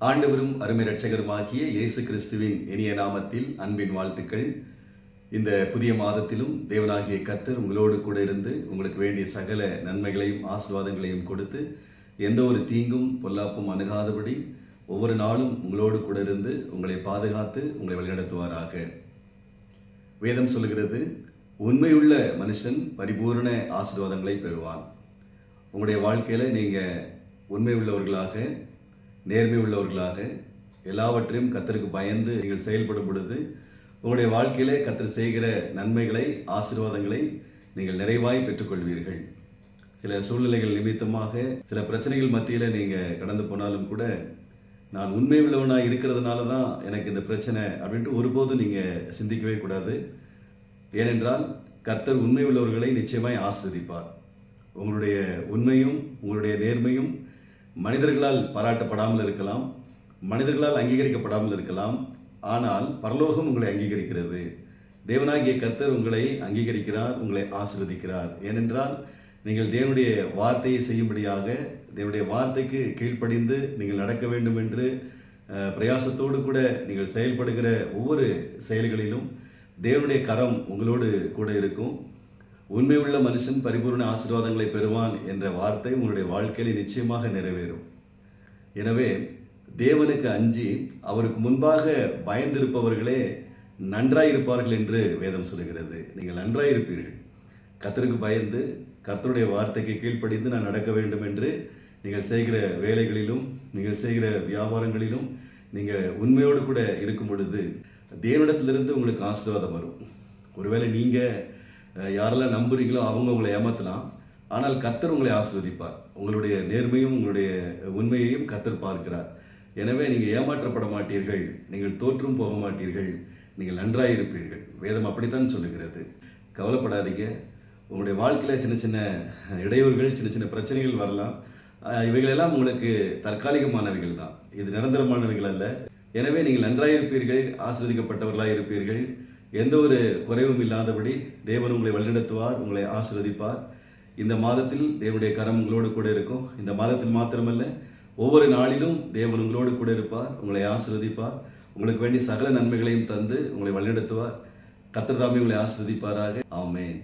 ஆண்டவரும் அருமை ரட்சகருமாகிய இயேசு கிறிஸ்துவின் இனிய நாமத்தில் அன்பின் வாழ்த்துக்கள். இந்த புதிய மாதத்திலும் தேவனாகிய கத்தர் உங்களோடு கூட இருந்து உங்களுக்கு வேண்டிய சகல நன்மைகளையும் ஆசீர்வாதங்களையும் கொடுத்து எந்த ஒரு தீங்கும் பொல்லாப்பும் அணுகாதபடி ஒவ்வொரு நாளும் உங்களோடு கூட இருந்து உங்களை பாதுகாத்து உங்களை வழிநடத்துவாராக. வேதம் சொல்லுகிறது உண்மையுள்ள மனுஷன் பரிபூரண ஆசீர்வாதங்களை பெறுவான். உங்களுடைய வாழ்க்கையில் நீங்கள் உண்மை உள்ளவர்களாக நேர்மை உள்ளவர்களாக எல்லாவற்றையும் கத்தருக்கு பயந்து நீங்கள் செயல்படும் பொழுது உங்களுடைய வாழ்க்கையிலே கத்தர் செய்கிற நன்மைகளை ஆசீர்வாதங்களை நீங்கள் நிறைவாய் பெற்றுக்கொள்வீர்கள். சில சூழ்நிலைகள் நிமித்தமாக சில பிரச்சனைகள் மத்தியில் நீங்கள் கடந்து போனாலும் கூட நான் உண்மை உள்ளவனாக இருக்கிறதுனால தான் எனக்கு இந்த பிரச்சனை அப்படின்ட்டு ஒருபோதும் நீங்கள் சிந்திக்கவே கூடாது. ஏனென்றால் கர்த்தர் உண்மை உள்ளவர்களை நிச்சயமாய் ஆஸ்ரதிப்பார் உங்களுடைய உண்மையும் உங்களுடைய நேர்மையும் மனிதர்களால் பாராட்டப்படாமல் இருக்கலாம் மனிதர்களால் அங்கீகரிக்கப்படாமல் இருக்கலாம். ஆனால் பரலோகம் உங்களை அங்கீகரிக்கிறது. தேவனாகிய கர்த்தர் உங்களை அங்கீகரிக்கிறார் உங்களை ஆசிர்வதிக்கிறார். ஏனென்றால் நீங்கள் தேவனுடைய வார்த்தையை செய்யும்படியாக தேவனுடைய வார்த்தைக்கு கீழ்ப்படிந்து நீங்கள் நடக்க வேண்டும் என்று பிரயாசத்தோடு கூட நீங்கள் செயல்படுகிற ஒவ்வொரு செயல்களிலும் தேவனுடைய கரம் உங்களோடு கூட இருக்கும். உண்மையுள்ள மனுஷன் பரிபூர்ண ஆசீர்வாதங்களை பெறுவான் என்ற வார்த்தை உங்களுடைய வாழ்க்கையில் நிச்சயமாக நிறைவேறும். எனவே தேவனுக்கு அஞ்சி அவருக்கு முன்பாக பயந்திருப்பவர்களே நன்றாயிருப்பார்கள் என்று வேதம் சொல்லுகிறது. நீங்கள் நன்றாயிருப்பீர்கள். கத்தருக்கு பயந்து கர்த்தருடைய வார்த்தைக்கு கீழ்ப்படிந்து நான் நடக்க வேண்டும் என்று நீங்கள் செய்கிற வேலைகளிலும் நீங்கள் செய்கிற வியாபாரங்களிலும் நீங்கள் உண்மையோடு கூட இருக்கும் பொழுது தேவனிடத்திலிருந்து உங்களுக்கு ஆசீர்வாதம் வரும். ஒருவேளை நீங்கள் யாரெல்லாம் நம்புறீங்களோ அவங்க உங்களை ஏமாத்தலாம். ஆனால் கத்தர் உங்களை ஆஸ்வதிப்பார் உங்களுடைய நேர்மையும் உங்களுடைய உண்மையையும் கத்தர் பார்க்கிறார். எனவே நீங்கள் ஏமாற்றப்பட மாட்டீர்கள் நீங்கள் தோற்றும் போக மாட்டீர்கள் நீங்கள் நன்றாக இருப்பீர்கள். வேதம் அப்படித்தான் சொல்லுகிறது. கவலைப்படாதீங்க. உங்களுடைய வாழ்க்கையில் சின்ன சின்ன இடையூறுகள் சின்ன சின்ன பிரச்சனைகள் வரலாம். இவைகளெல்லாம் உங்களுக்கு தற்காலிகமானவைகள் தான். இது நிரந்தரமானவைகள் அல்ல. எனவே நீங்கள் நன்றாயிருப்பீர்கள் ஆசீர்வதிக்கப்பட்டவர்களாக இருப்பீர்கள். எந்த ஒரு குறைவும் இல்லாதபடி தேவன் உங்களை வழிநடத்துவார் உங்களை ஆசிர்வதிப்பார். இந்த மாதத்தில் தேவனுடைய கரம் உங்களோடு கூட இருக்கும். இந்த மாதத்தில் மாத்திரமல்ல ஒவ்வொரு நாளிலும் தேவன் உங்களோடு கூட இருப்பார் உங்களை ஆசிர்வதிப்பார். உங்களுக்கு வேண்டிய சகல நன்மைகளையும் தந்து உங்களை வழிநடத்துவார். கர்த்தர் உங்களை ஆசிர்வதிப்பாராக. ஆமேன்.